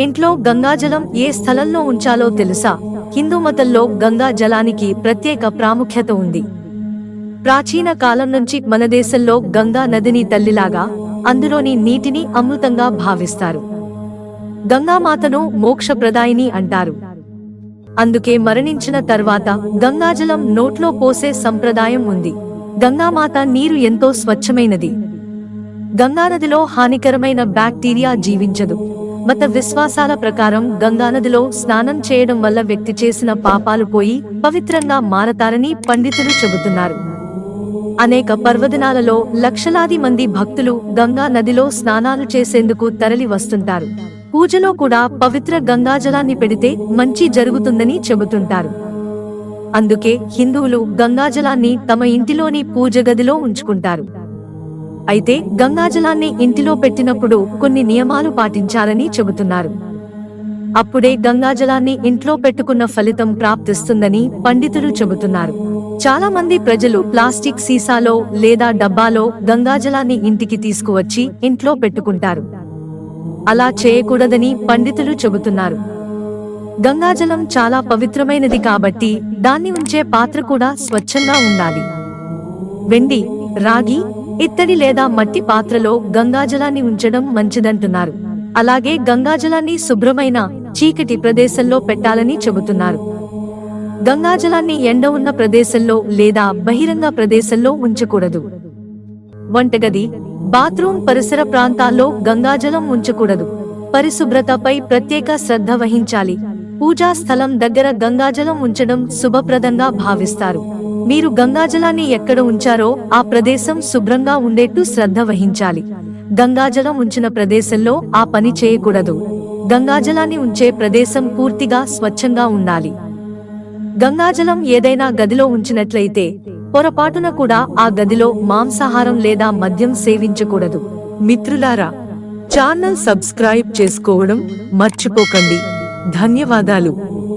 ఇంట్లో గంగాజలం ఏ స్థలంలో ఉంచాలో తెలుసా? హిందూ మతంలో గంగా జలానికి ప్రత్యేక ప్రాముఖ్యత ఉంది. ప్రాచీన కాలం నుంచి మన దేశంలో గంగా నదిని తల్లిలాగా అందులోని నీటిని అమృతంగా భావిస్తారు. గంగామాతను మోక్షప్రదాయిని అంటారు. అందుకే మరణించిన తర్వాత గంగాజలం నోట్లో పోసే సంప్రదాయం ఉంది. గంగామాత నీరు ఎంతో స్వచ్ఛమైనది. గంగానదిలో హానికరమైన బ్యాక్టీరియా జీవించదు. మత విశ్వాసాల ప్రకారం గంగానదిలో స్నానం చేయడం వల్ల వ్యక్తి చేసిన పాపాలు పోయి పవిత్రంగా మారతారని పండితులు చెబుతున్నారు. అనేక పర్వదినాలలో లక్షలాది మంది భక్తులు గంగా నదిలో స్నానాలు చేసేందుకు తరలి వస్తుంటారు. పూజలో కూడా పవిత్ర గంగాజలాన్ని పెడితే మంచి జరుగుతుందని చెబుతుంటారు. అందుకే హిందువులు గంగాజలాన్ని తమ ఇంటిలోని పూజ గదిలో ఉంచుకుంటారు. అయితే గంగాజలాన్ని ఇంటిలో పెట్టినప్పుడు కొన్ని నియమాలు పాటించాలని చెబుతున్నారు. అప్పుడే గంగాజలాన్ని ఇంట్లో పెట్టుకున్న ఫలితం ప్రాప్తిస్తుందని పండితులు చెబుతున్నారు. చాలా మంది ప్రజలు ప్లాస్టిక్ సీసాలో లేదా డబ్బాలో గంగాజలాన్ని ఇంటికి తీసుకువచ్చి ఇంట్లో పెట్టుకుంటారు. అలా చేయకూడదని పండితులు చెబుతున్నారు. గంగాజలం చాలా పవిత్రమైనది కాబట్టి దాన్ని ఉంచే పాత్ర కూడా స్వచ్ఛంగా ఉండాలి. వెండి రాగి ఇత్తడి లేదా మట్టి పాత్రలో గంగాజలాన్ని ఉంచడం మంచిదంటున్నారు. అలాగే గంగాజలాన్ని శుభ్రమైన చీకటి ప్రదేశంలో పెట్టాలని చెబుతున్నారు. గంగాజలాన్ని ఎండ ఉన్న ప్రదేశంలో లేదా బహిరంగ ప్రదేశంలో ఉంచకూడదు. వంటగది బాత్రూమ్ పరిసర ప్రాంతాల్లో గంగాజలం ఉంచకూడదు. పరిశుభ్రతపై ప్రత్యేక శ్రద్ధ వహించాలి. పూజా స్థలం దగ్గర గంగాజలం ఉంచడం శుభప్రదంగా భావిస్తారు. మీరు గంగాజలాన్ని ఎక్కడ ఉంచారో ఆ ప్రదేశం శుభ్రంగా ఉండేట్టు శ్రద్ధ వహించాలి. గంగాజలం ఉంచిన ప్రదేశంలో ఆ పని చేయకూడదు. గంగాజలాన్ని ఉంచే ప్రదేశం పూర్తిగా స్వచ్ఛంగా ఉండాలి. గంగాజలం ఏదైనా గదిలో ఉంచినట్లయితే పొరపాటున కూడా ఆ గదిలో మాంసాహారం లేదా మద్యం సేవించకూడదు. మిత్రులారా ఛానల్ సబ్స్క్రైబ్ చేసుకోవడం మర్చిపోకండి. ధన్యవాదాలు.